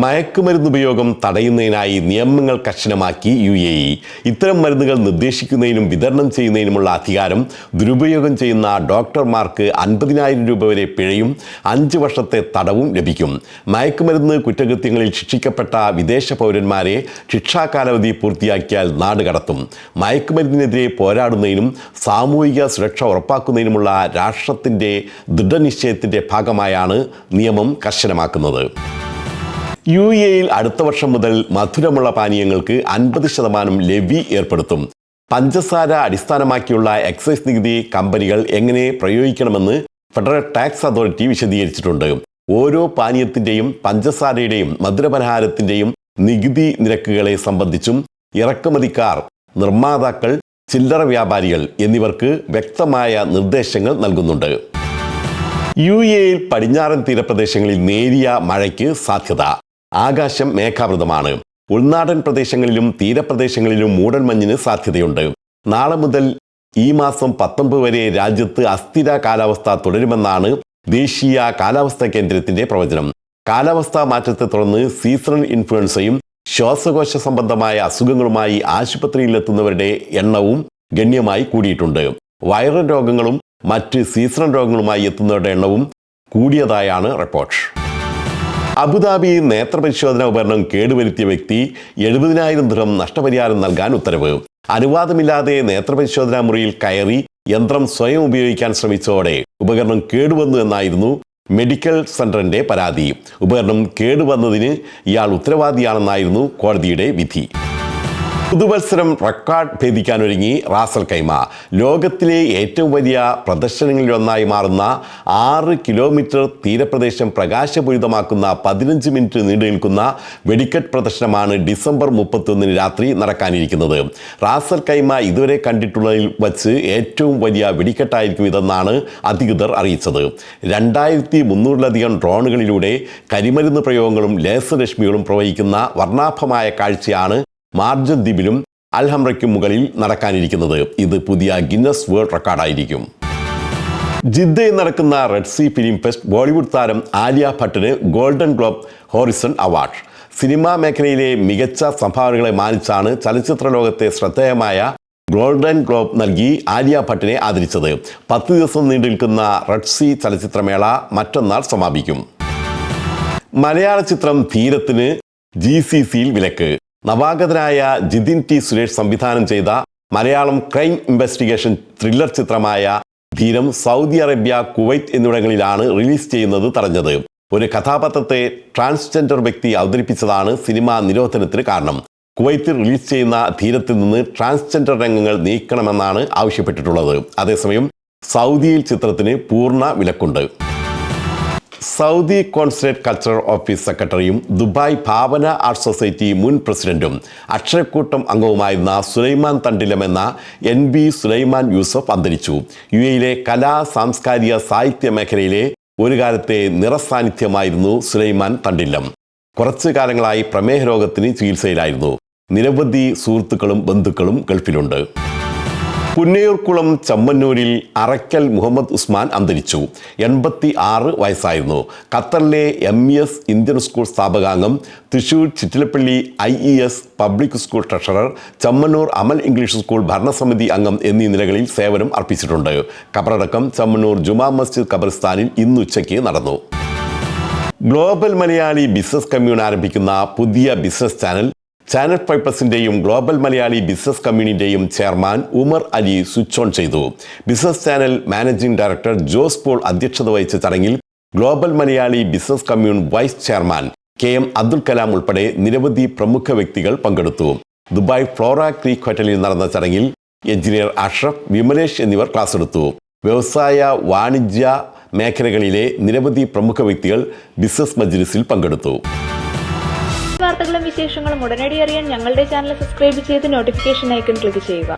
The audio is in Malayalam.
മയക്കുമരുന്ന് ഉപയോഗം തടയുന്നതിനായി നിയമങ്ങൾ കർശനമാക്കി യു എ ഇ. ഇത്തരം മരുന്നുകൾ നിർദ്ദേശിക്കുന്നതിനും വിതരണം ചെയ്യുന്നതിനുമുള്ള അധികാരം ദുരുപയോഗം ചെയ്യുന്ന ഡോക്ടർമാർക്ക് അൻപതിനായിരം രൂപ വരെ പിഴയും അഞ്ച് വർഷത്തെ തടവും ലഭിക്കും. മയക്കുമരുന്ന് കുറ്റകൃത്യങ്ങളിൽ ശിക്ഷിക്കപ്പെട്ട വിദേശ പൗരന്മാരെ ശിക്ഷാ കാലാവധി പൂർത്തിയാക്കിയാൽ നാട് കടത്തും. മയക്കുമരുന്നിനെതിരെ പോരാടുന്നതിനും സാമൂഹിക സുരക്ഷ ഉറപ്പാക്കുന്നതിനുമുള്ള രാഷ്ട്രത്തിന്റെ ദൃഢനിശ്ചയത്തിന്റെ ഭാഗമായാണ് നിയമം കർശനമാക്കുന്നത്. യു എയിൽ അടുത്ത വർഷം മുതൽ മധുരമുള്ള പാനീയങ്ങൾക്ക് അൻപത് ശതമാനം ലെവി ഏർപ്പെടുത്തും. പഞ്ചസാര അടിസ്ഥാനമാക്കിയുള്ള എക്സൈസ് നികുതി കമ്പനികൾ എങ്ങനെ പ്രയോഗിക്കണമെന്ന് ഫെഡറൽ ടാക്സ് അതോറിറ്റി വിശദീകരിച്ചിട്ടുണ്ട്. ഓരോ പാനീയത്തിന്റെയും പഞ്ചസാരയുടെയും മധുരപലഹാരത്തിന്റെയും നികുതി നിരക്കുകളെ സംബന്ധിച്ചും ഇറക്കുമതിക്കാർ നിർമ്മാതാക്കൾ ചില്ലറ വ്യാപാരികൾ എന്നിവർക്ക് വ്യക്തമായ നിർദ്ദേശങ്ങൾ നൽകുന്നുണ്ട്. യു എയിൽ പടിഞ്ഞാറൻ തീരപ്രദേശങ്ങളിൽ നേരിയ മഴയ്ക്ക് സാധ്യത. ആകാശം മേഘാവൃതമാണ്. ഉൾനാടൻ പ്രദേശങ്ങളിലും തീരപ്രദേശങ്ങളിലും മൂടൽമഞ്ഞിന് സാധ്യതയുണ്ട്. നാളെ മുതൽ ഈ മാസം പത്തൊമ്പത് വരെ രാജ്യത്ത് അസ്ഥിര കാലാവസ്ഥ തുടരുമെന്നാണ് ദേശീയ കാലാവസ്ഥാ കേന്ദ്രത്തിന്റെ പ്രവചനം. കാലാവസ്ഥാ മാറ്റത്തെ തുടർന്ന് സീസണൽ ഇൻഫ്ലുവൻസയും ശ്വാസകോശ സംബന്ധമായ അസുഖങ്ങളുമായി ആശുപത്രിയിലെത്തുന്നവരുടെ എണ്ണവും ഗണ്യമായി കൂടിയിട്ടുണ്ട്. വൈറൽ രോഗങ്ങളും മറ്റ് സീസണൽ രോഗങ്ങളുമായി എത്തുന്നവരുടെ എണ്ണവും കൂടിയതായാണ് റിപ്പോർട്ട്. അബുദാബി നേത്രപരിശോധന ഉപകരണം കേടുവരുത്തിയ വ്യക്തി എഴുപതിനായിരം ദൃഹം നഷ്ടപരിഹാരം നൽകാൻ ഉത്തരവ്. അനുവാദമില്ലാതെ നേത്രപരിശോധനാ മുറിയിൽ കയറി യന്ത്രം സ്വയം ഉപയോഗിക്കാൻ ശ്രമിച്ചതോടെ ഉപകരണം കേടുവന്നു എന്നായിരുന്നു മെഡിക്കൽ സെന്ററിന്റെ പരാതി. ഉപകരണം കേടുവന്നതിന് ഇയാൾ ഉത്തരവാദിയാണെന്നായിരുന്നു കോടതിയുടെ വിധി. പുതുവത്സരം റെക്കോർഡ് ഭേദിക്കാനൊരുങ്ങി റാസൽ കൈമ. ലോകത്തിലെ ഏറ്റവും വലിയ പ്രദർശനങ്ങളിലൊന്നായി മാറുന്ന ആറ് കിലോമീറ്റർ തീരപ്രദേശം പ്രകാശപൂരിതമാക്കുന്ന പതിനഞ്ച് മിനിറ്റ് നീണ്ടു നിൽക്കുന്ന വെടിക്കെട്ട് പ്രദർശനമാണ് ഡിസംബർ മുപ്പത്തൊന്നിന് രാത്രി നടക്കാനിരിക്കുന്നത്. റാസൽ കൈമ ഇതുവരെ കണ്ടിട്ടുള്ളതിൽ വച്ച് ഏറ്റവും വലിയ വെടിക്കെട്ടായിരിക്കും ഇതെന്നാണ് അധികൃതർ അറിയിച്ചത്. രണ്ടായിരത്തി മുന്നൂറിലധികം ഡ്രോണുകളിലൂടെ കരിമരുന്ന് പ്രയോഗങ്ങളും ലേസർ രശ്മികളും പ്രവഹിക്കുന്ന വർണാഭമായ കാഴ്ചയാണ് മാർജൻ ദ്വീപിലും അൽഹംറയ്ക്കും മുകളിൽ നടക്കാനിരിക്കുന്നത് ഇത് പുതിയ ഗിന്നസ് വേൾഡ് റെക്കോർഡായിരിക്കും. ജിദ്ദയിൽ നടക്കുന്ന red sea film fest Bollywood താരം Alia ഭട്ടിന് golden globe horizon award. Cinema മേഖലയിലെ മികച്ച സംഭാവനകളെ മാനിച്ചാണ് ചലച്ചിത്ര ലോകത്തെ ശ്രദ്ധേയമായ ഗോൾഡൻ ഗ്ലോബ് നൽകി ആലിയ ഭട്ടിനെ ആദരിച്ചത്. പത്ത് ദിവസം നീണ്ടു നിൽക്കുന്ന റെഡ് സി ചലച്ചിത്രമേള മറ്റന്നാൾ സമാപിക്കും. മലയാള ചിത്രം ധീരത്തിന് ജി സി സിയിൽ വിലക്ക്. നവാഗതനായ ജിതിൻ ടി സുരേഷ് സംവിധാനം ചെയ്ത മലയാളം ക്രൈം ഇൻവെസ്റ്റിഗേഷൻ ത്രില്ലർ ചിത്രമായ ധീരം സൗദി അറേബ്യ കുവൈറ്റ് എന്നിവിടങ്ങളിലാണ് റിലീസ് ചെയ്യുന്നത് തടഞ്ഞത്. ഒരു കഥാപാത്രത്തെ ട്രാൻസ്ജെൻഡർ വ്യക്തി അവതരിപ്പിച്ചതാണ് സിനിമ നിരോധനത്തിന് കാരണം. കുവൈത്തിൽ റിലീസ് ചെയ്യുന്ന ധീരത്തിൽ നിന്ന് ട്രാൻസ്ജെൻഡർ രംഗങ്ങൾ നീക്കണമെന്നാണ് ആവശ്യപ്പെട്ടിട്ടുള്ളത്. അതേസമയം സൗദിയിൽ ചിത്രത്തിന് പൂർണ വിലക്കുണ്ട്. സൗദി കോൺസുലേറ്റ് കൾച്ചറൽ ഓഫീസ് സെക്രട്ടറിയും ദുബായ് ഭാവന ആർട്ട് സൊസൈറ്റി മുൻ പ്രസിഡന്റും അക്ഷരക്കൂട്ടം അംഗവുമായിരുന്ന സുലൈമാൻ തണ്ടിലം എന്ന എൻ ബി സുലൈമാൻ യൂസഫ് അന്തരിച്ചു. യു എയിലെ കലാ സാംസ്കാരിക സാഹിത്യ മേഖലയിലെ ഒരു കാലത്തെ നിറസാന്നിധ്യമായിരുന്നു സുലൈമാൻ തണ്ടില്ലം. കുറച്ചു കാലങ്ങളായി പ്രമേഹ രോഗത്തിന് ചികിത്സയിലായിരുന്നു. നിരവധി സുഹൃത്തുക്കളും ബന്ധുക്കളും ഗൾഫിലുണ്ട്. പുന്നയൂർക്കുളം ചമ്മന്നൂരിൽ അറയ്ക്കൽ മുഹമ്മദ് ഉസ്മാൻ അന്തരിച്ചു. എൺപത്തി ആറ് വയസ്സായിരുന്നു. ഖത്തറിലെ M E S Indian school സ്ഥാപകാംഗം Thrissur Chittilappally I E S public school treasurer Chammannur Amal English school ഭരണസമിതി അംഗം എന്നീ നിലകളിൽ സേവനം അർപ്പിച്ചിട്ടുണ്ട്. കബറടക്കം ചമ്മന്നൂർ ജുമാ മസ്ജിദ് ഖബർസ്ഥാനിൽ ഇന്ന് ഉച്ചയ്ക്ക് നടന്നു. ഗ്ലോബൽ മലയാളി ബിസിനസ് കമ്മ്യൂൺ ആരംഭിക്കുന്ന പുതിയ ബിസിനസ് ചാനൽ ചാനൽ പൈപ്പസിന്റെയും global Malayali business കമ്മ്യൂണിറ്റിയുടെയും chairman Umar Ali switch on ചെയ്തു. Business channel managing director Jose Paul അധ്യക്ഷത വഹിച്ച ചടങ്ങിൽ global Malayali business commune vice chairman K M Abdul Kalam ഉൾപ്പെടെ നിരവധി പ്രമുഖ വ്യക്തികൾ പങ്കെടുത്തു. ദുബായ് ഫ്ലോറ ക്രീക്ക് ഹോട്ടലിൽ നടന്ന ചടങ്ങിൽ എഞ്ചിനീയർ അഷ്റഫ് വിമലേഷ് എന്നിവർ ക്ലാസ് എടുത്തു. വ്യവസായ വാണിജ്യ മേഖലകളിലെ നിരവധി പ്രമുഖ വ്യക്തികൾ ബിസിനസ് മജ്ലിസിൽ പങ്കെടുത്തു. വാർത്തകളും വിശേഷങ്ങളും ഉടനടി അറിയാൻ ഞങ്ങളുടെ ചാനൽ സബ്സ്ക്രൈബ് ചെയ്ത് നോട്ടിഫിക്കേഷൻ ഐക്കൺ ക്ലിക്ക് ചെയ്യുക.